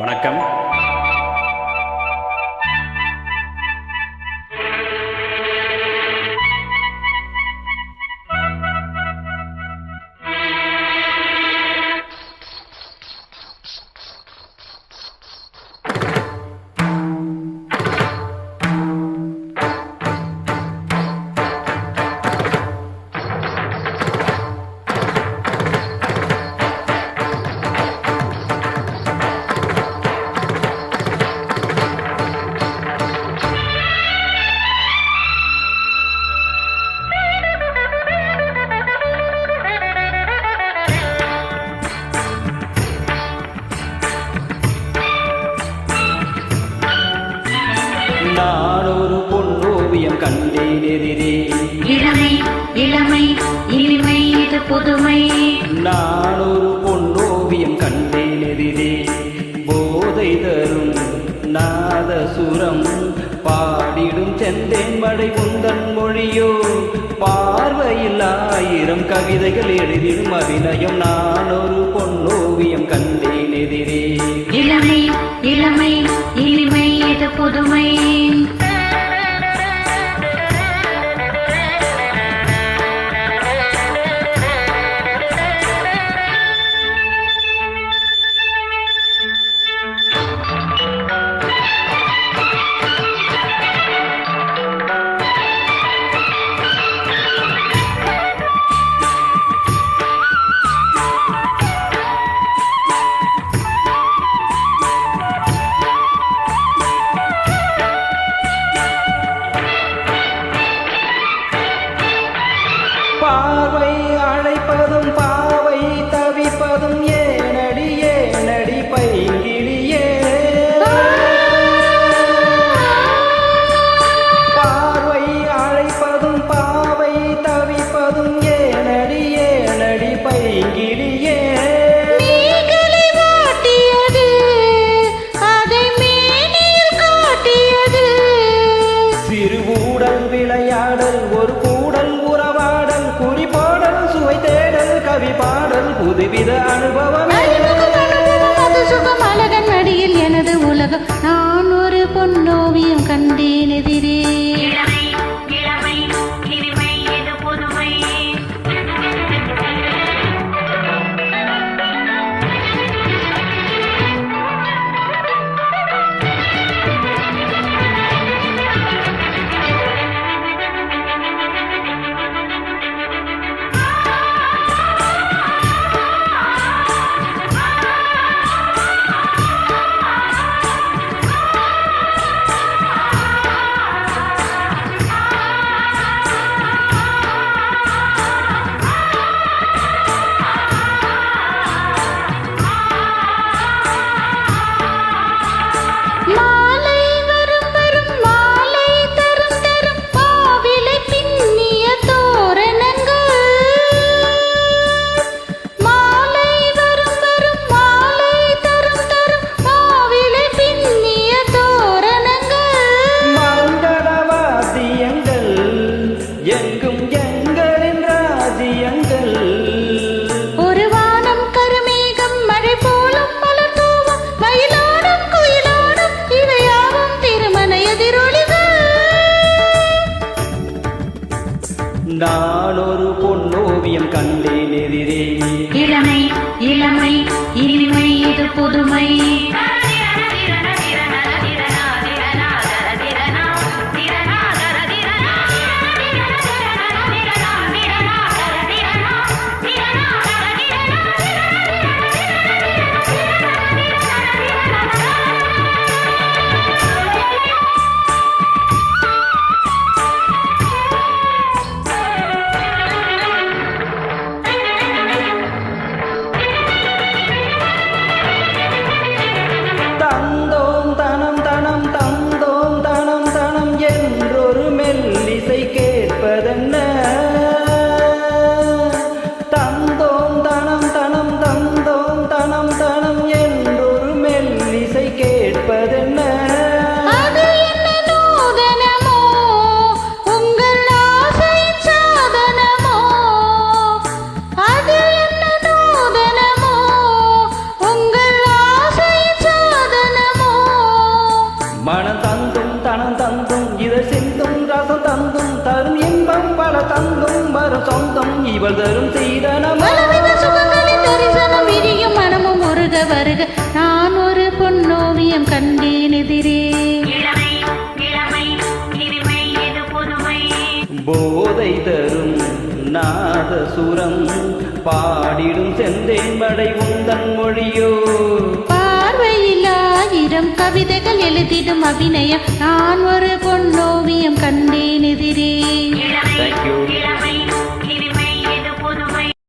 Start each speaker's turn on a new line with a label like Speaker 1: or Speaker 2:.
Speaker 1: வணக்கம்.
Speaker 2: புதுமை.
Speaker 1: நான் ஒரு பொன்னோவியம் கண்டேன் எதிரே. போதை தரும் நாதசுரம் பாடிடும் செந்தேன் மடை உந்தன் மொழியோ. பார்வையில் ஆயிரம் கவிதைகள் எழுதிடும் அபிநயம். நான் ஒரு பொன்னோவியம் கண்டேன் விளையாடல் ஒரு கூடல் உறவாடல் குறிப்பாடல் சுவை தேடல் கவி பாடல் புதுவித அனுபவமே.
Speaker 2: ஓவியம் கண்டேன் எதிரே இளமை இளமை இனிமை இது புதுமை.
Speaker 1: இவள் தரும்
Speaker 3: பலவித சுகங்களின் தரிசனம் விரியும் மனமும் முருக வருக. நான் ஒரு பொன்னோவியம் கண்டேன் எதிரே.
Speaker 2: இளமை இளமை இனிமை இது புதுமை?
Speaker 1: போதை தரும் நாதசுரம் பாடிடும் செந்தேன் மடை உந்தன் மொழியோ.
Speaker 3: பார்வையில் ஆயிரம் கவிதைகள் எழுதிடும் அபிநயம். நான் ஒரு பொன்னோவியம் கண்டேன் எதிரே.